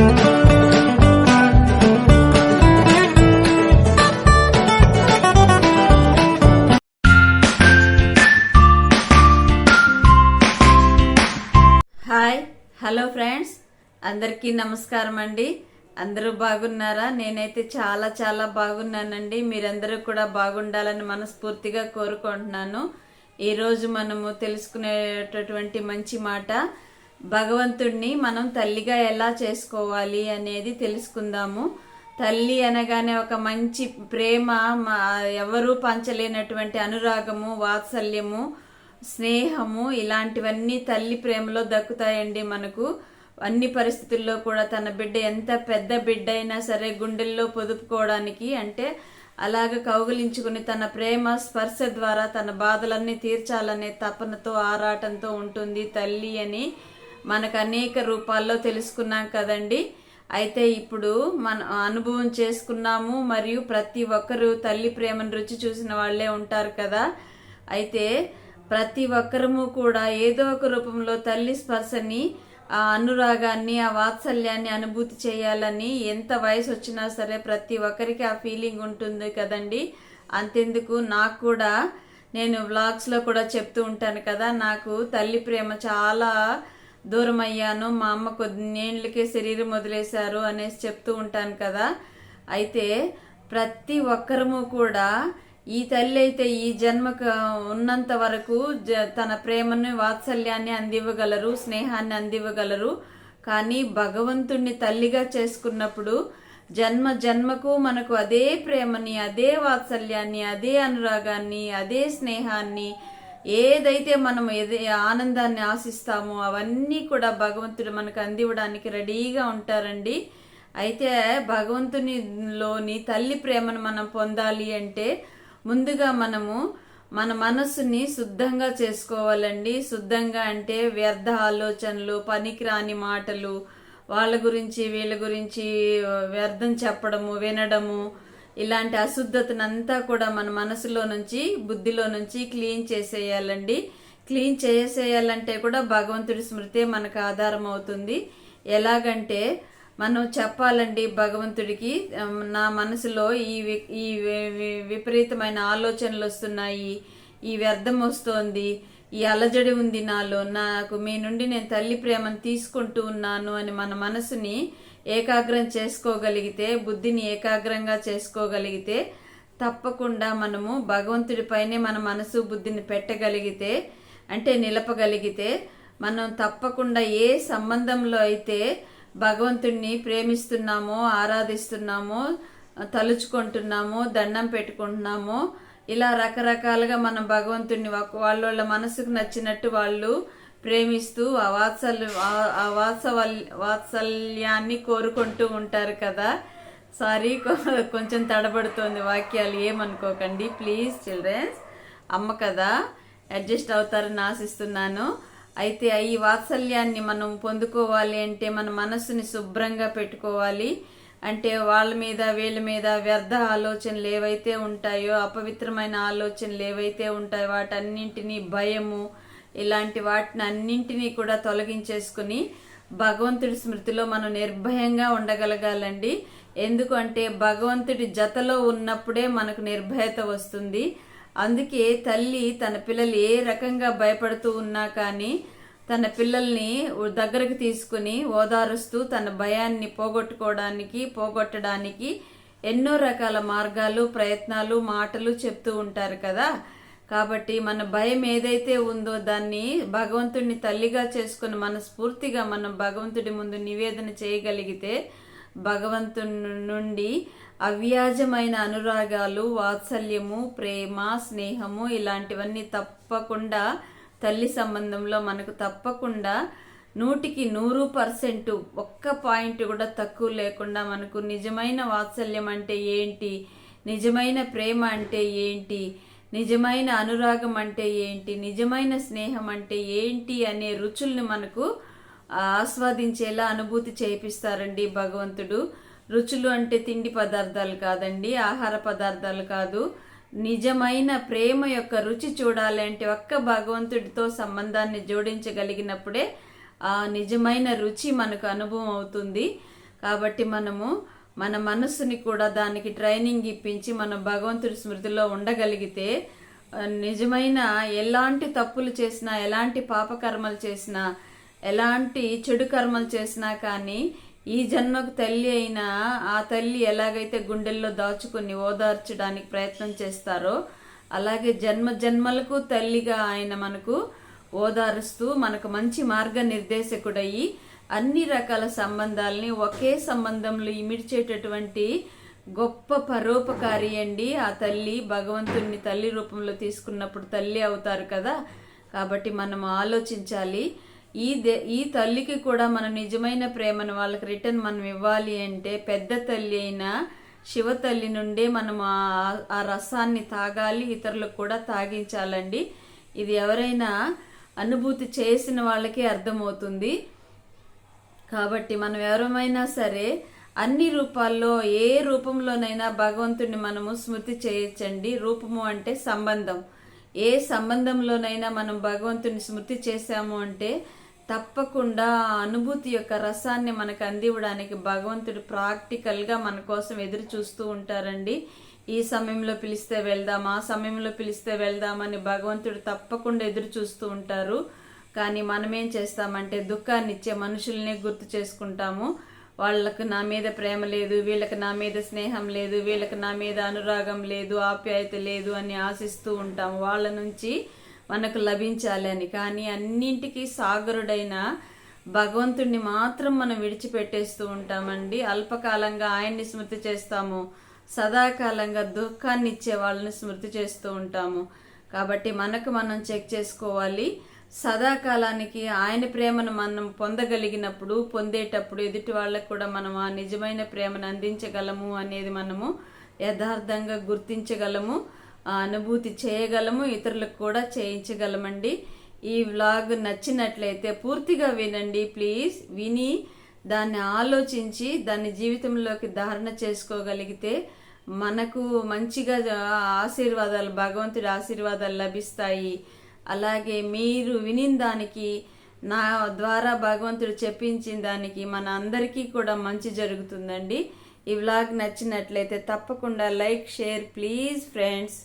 Hi hello friends. అందరికీ నమస్కారం అండి. అందరూ బాగున్నారా? నేనైతే చాలా చాలా బాగున్నానండి. మీరందరూ కూడా బాగుండాలని మనస్ఫూర్తిగా కోరుకుంటున్నాను. ఈరోజు మనము తెలుసుకునేటటువంటి మంచి మాట భగవంతుడిని మనం తల్లిగా ఎలా చేసుకోవాలి అనేది తెలుసుకుందాము. తల్లి అనగానే ఒక మంచి ప్రేమ ఎవరూ పంచలేనటువంటి అనురాగము వాత్సల్యము స్నేహము ఇలాంటివన్నీ తల్లి ప్రేమలో దక్కుతాయండి మనకు. అన్ని పరిస్థితుల్లో కూడా తన బిడ్డ ఎంత పెద్ద బిడ్డ అయినా సరే గుండెల్లో పొదుపుకోవడానికి అంటే అలాగ కౌగిలించుకుని తన ప్రేమ స్పర్శ ద్వారా తన బాధలన్నీ తీర్చాలనే తపనతో ఆరాటంతో ఉంటుంది తల్లి అని మనకు అనేక రూపాల్లో తెలుసుకున్నాం కదండి. అయితే ఇప్పుడు మన అనుభవం చేసుకున్నాము. మరియు ప్రతి ఒక్కరూ తల్లి ప్రేమను రుచి చూసిన వాళ్ళే ఉంటారు కదా. అయితే ప్రతి ఒక్కరము కూడా ఏదో ఒక రూపంలో తల్లి స్పర్శని ఆ అనురాగాన్ని ఆ వాత్సల్యాన్ని అనుభూతి చేయాలని ఎంత వయసు వచ్చినా సరే ప్రతి ఒక్కరికి ఆ ఫీలింగ్ ఉంటుంది కదండి. అంతెందుకు నాకు కూడా నేను వ్లాగ్స్లో కూడా చెప్తూ ఉంటాను కదా నాకు తల్లి ప్రేమ చాలా దూరం అయ్యాను మా అమ్మ కొన్నేళ్ళకే శరీరం వదిలేశారు అనేసి చెప్తూ ఉంటాను కదా. అయితే ప్రతి ఒక్కరము కూడా ఈ తల్లి అయితే ఈ జన్మకు ఉన్నంత వరకు జ- తన ప్రేమను వాత్సల్యాన్ని అందివ్వగలరు స్నేహాన్ని అందివ్వగలరు. కానీ భగవంతుణ్ణి తల్లిగా చేసుకున్నప్పుడు జన్మ జన్మకు మనకు అదే ప్రేమని అదే వాత్సల్యాన్ని అదే అనురాగాన్ని అదే స్నేహాన్ని ఏదైతే మనం ఏదే ఆనందాన్ని ఆశిస్తామో అవన్నీ కూడా భగవంతుడు మనకు అందివ్వడానికి రెడీగా ఉంటారండి. అయితే భగవంతునిలోని తల్లి ప్రేమను మనం పొందాలి అంటే ముందుగా మనము మన మనస్సుని శుద్ధంగా చేసుకోవాలండి. శుద్ధంగా అంటే వ్యర్థ ఆలోచనలు పనికిరాని మాటలు వాళ్ళ గురించి వీళ్ళ గురించి వ్యర్థం చెప్పడము వినడము ఇలాంటి అశుద్ధతనంతా కూడా మన మనసులో నుంచి బుద్ధిలో నుంచి క్లీన్ చేసేయాలండి. క్లీన్ చేసేయాలంటే కూడా భగవంతుడి స్మృతే మనకు ఆధారం అవుతుంది. ఎలాగంటే మనం చెప్పాలండి భగవంతుడికి నా మనసులో ఈ వి- ఈ విపరీతమైన ఆలోచనలు వస్తున్నాయి. ఈ వ్యర్థం వస్తోంది. ఈ అలజడి ఉంది నాలో. నాకు మీ నుండి నేను తల్లి ప్రేమను తీసుకుంటూ ఉన్నాను అని మన మనసుని ఏకాగ్రం చేసుకోగలిగితే బుద్ధిని ఏకాగ్రంగా చేసుకోగలిగితే తప్పకుండా మనము భగవంతుడిపైనే మన మనసు బుద్ధిని పెట్టగలిగితే అంటే నిలపగలిగితే మనం తప్పకుండా ఏ సంబంధంలో అయితే భగవంతుణ్ణి ప్రేమిస్తున్నామో ఆరాధిస్తున్నామో తలుచుకుంటున్నామో దండం పెట్టుకుంటున్నామో ఇలా రకరకాలుగా మనం భగవంతుడిని వాళ్ళ వాళ్ళ మనసుకు నచ్చినట్టు వాళ్ళు ప్రేమిస్తూ ఆ వాత్సల్య ఆ- వాత్సవల్ వాత్సల్యాన్ని కోరుకుంటూ ఉంటారు కదా. సారీ కొ- కొంచెం తడబడుతోంది వాక్యాలు ఏమనుకోకండి. ప్లీజ్ చిల్డ్రన్స్ అమ్మ కదా అడ్జస్ట్ అవుతారని ఆశిస్తున్నాను. అయితే ఈ వాత్సల్యాన్ని మనం పొందుకోవాలి అంటే మన మనసుని శుభ్రంగా పెట్టుకోవాలి. అంటే వాళ్ళ మీద వీళ్ళ మీద వ్యర్థ ఆలోచనలు ఏవైతే ఉంటాయో అపవిత్రమైన ఆలోచనలు ఏవైతే ఉంటాయో వాటన్నింటినీ భయము ఇలాంటి వాటిని అన్నింటినీ కూడా తొలగించేసుకుని భగవంతుడి స్మృతిలో మనం నిర్భయంగా ఉండగలగాలండి. ఎందుకంటే భగవంతుడి జతలో ఉన్నప్పుడే మనకు నిర్భయత వస్తుంది. అందుకే తల్లి తన పిల్లలు ఏ రకంగా భయపడుతూ ఉన్నా కానీ తన పిల్లల్ని దగ్గరకు తీసుకుని ఓదారుస్తూ తన భయాన్ని పోగొట్టుకోవడానికి పోగొట్టడానికి ఎన్నో రకాల మార్గాలు ప్రయత్నాలు మాటలు చెప్తూ ఉంటారు కదా. కాబట్టి మన భయం ఏదైతే ఉందో దాన్ని భగవంతుడిని తల్లిగా చేసుకుని మనస్ఫూర్తిగా మనం భగవంతుడి ముందు నివేదన చేయగలిగితే భగవంతుని నుండి అవ్యాజమైన అనురాగాలు వాత్సల్యము ప్రేమ స్నేహము ఇలాంటివన్నీ తప్పకుండా తల్లి సంబంధంలో మనకు తప్పకుండా నూటికి నూరు పర్సెంట్ ఒక్క పాయింట్ కూడా తక్కువ లేకుండా మనకు నిజమైన వాత్సల్యం అంటే ఏంటి? నిజమైన ప్రేమ అంటే ఏంటి? నిజమైన అనురాగం అంటే ఏంటి? నిజమైన స్నేహం అంటే ఏంటి? అనే రుచుల్ని మనకు ఆస్వాదించేలా అనుభూతి చేపిస్తారండి భగవంతుడు. రుచులు అంటే తిండి పదార్థాలు కాదండి ఆహార పదార్థాలు కాదు. నిజమైన ప్రేమ యొక్క రుచి చూడాలి అంటే ఒక్క భగవంతుడితో సంబంధాన్ని జోడించగలిగినప్పుడే ఆ నిజమైన రుచి మనకు అనుభవం అవుతుంది. కాబట్టి మనము మన మనస్సుని కూడా దానికి ట్రైనింగ్ ఇప్పించి మనం భగవంతుడి స్మృతిలో ఉండగలిగితే నిజమైన ఎలాంటి తప్పులు చేసినా ఎలాంటి పాపకర్మలు చేసినా ఎలాంటి చెడు కర్మలు చేసినా కానీ ఈ జన్మకు తల్లి అయినా ఆ తల్లి ఎలాగైతే గుండెల్లో దాచుకుని ఓదార్చడానికి ప్రయత్నం చేస్తారో అలాగే జన్మ జన్మలకు తల్లిగా ఆయన మనకు ఓదారుస్తూ మనకు మంచి మార్గ నిర్దేశకుడయ్యి అన్ని రకాల సంబంధాలని ఒకే సంబంధంలో ఇమిడ్చేటటువంటి గొప్ప పరోపకారి అండి. ఆ తల్లి భగవంతుడిని తల్లి రూపంలో తీసుకున్నప్పుడు తల్లి అవుతారు కదా. కాబట్టి మనం ఆలోచించాలి. ఈ దే ఈ తల్లికి కూడా మన నిజమైన ప్రేమను వాళ్ళకి రిటర్న్ మనం ఇవ్వాలి అంటే పెద్ద తల్లి అయిన శివ తల్లి నుండే మనం ఆ- ఆ రసాన్ని తాగాలి ఇతరులకు కూడా తాగించాలండి. ఇది ఎవరైనా అనుభూతి చేసిన వాళ్ళకే అర్థమవుతుంది. కాబట్టి మనం ఎవరమైనా సరే అన్ని రూపాల్లో ఏ రూపంలోనైనా భగవంతుడిని మనము స్మృతి చేయొచ్చండి. రూపము అంటే సంబంధం. ఏ సంబంధంలోనైనా మనం భగవంతుని స్మృతి చేశాము అంటే తప్పకుండా అనుభూతి యొక్క రసాన్ని మనకు అందివ్వడానికి భగవంతుడు ప్రాక్టికల్గా మన కోసం ఎదురు చూస్తూ ఉంటారండి. ఈ సమయంలో పిలిస్తే వెళ్దాం ఆ సమయంలో పిలిస్తే వెళ్దామని భగవంతుడు తప్పకుండా ఎదురు చూస్తూ ఉంటారు. కానీ మనం ఏం చేస్తామంటే దుఃఖాన్ని ఇచ్చే మనుషుల్ని గుర్తు చేసుకుంటాము. వాళ్ళకు నా మీద ప్రేమ లేదు వీళ్ళకి నా మీద స్నేహం లేదు వీళ్ళకి నా మీద అనురాగం లేదు ఆప్యాయత లేదు అని ఆశిస్తూ ఉంటాము. వాళ్ళ నుంచి మనకు లభించాలి అని. కానీ అన్నింటికీ సాగరుడైన భగవంతుడిని మాత్రం మనం విడిచిపెట్టేస్తూ ఉంటామండి. అల్పకాలంగా ఆయన్ని స్మృతి చేస్తాము. సదాకాలంగా దుఃఖాన్ని ఇచ్చే వాళ్ళని స్మృతి చేస్తూ ఉంటాము. కాబట్టి మనకు మనం చెక్ చేసుకోవాలి. సదాకాలానికి ఆయన ప్రేమను మనం పొందగలిగినప్పుడు పొందేటప్పుడు ఎదుటి వాళ్ళకు కూడా మనం ఆ నిజమైన ప్రేమను అందించగలము అనేది మనము యథార్థంగా గుర్తించగలము అనుభూతి చేయగలము ఇతరులకు కూడా చేయించగలమండి. ఈ వ్లాగ్ నచ్చినట్లయితే పూర్తిగా వినండి. ప్లీజ్ విని దాన్ని ఆలోచించి దాన్ని జీవితంలోకి ధారణ చేసుకోగలిగితే మనకు మంచిగా ఆశీర్వాదాలు భగవంతుడి ఆశీర్వాదాలు లభిస్తాయి. అలాగే మీరు వినిన దానికి నా ద్వారా భగవంతుడు చెప్పించిన దానికి మన అందరికీ కూడా మంచి జరుగుతుందండి. ఈ వ్లాగ్ నచ్చినట్లయితే తప్పకుండా లైక్ షేర్ ప్లీజ్ ఫ్రెండ్స్.